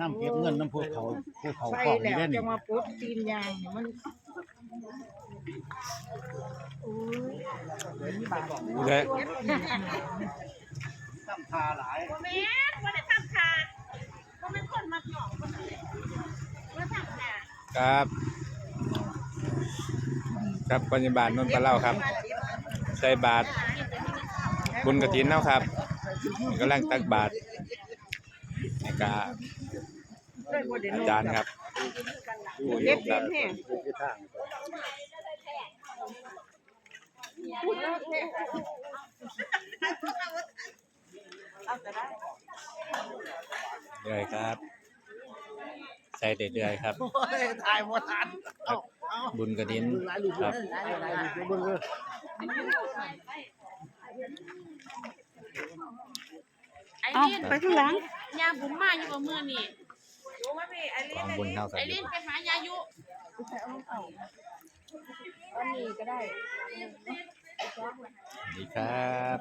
น้ำเก็บเงินน้ำภูเขาภูเขาไปกล่องแล้นี่วเล่นจะมาปุ๊บตีนยางเนี่ยมันโอ้ยบาทเลยน้ำทาหลายบ่แม่นบ่ได้ทำค่ะบ่แม่นคนมักหยอกคนนั้นเลยบ่ทำค่ะครับ ครับปัญญาบาลนนท์ปลาเล่าครับ ใส่บาทบุญกระถินเนาะครับกำลังตักบา ทนี่ก็อาจารย์ครับผู้เก็บเนแห้งที่ทางเรื่อยครับ ใส่เรื่อยครับถ่ายบ่ทันครับบุญกระถินครับหลายลูกเบิ่งเด้อไอ้เอาไปข้างหลัง ยาบุ๋มมาอยู่บ่มื้อนี่รู้ไหมพี่ไอ้ลิกองบุญเท่ากันไอ้อลิยู่นไปหายายุอันนี้ก็ได้สวัสดีครับ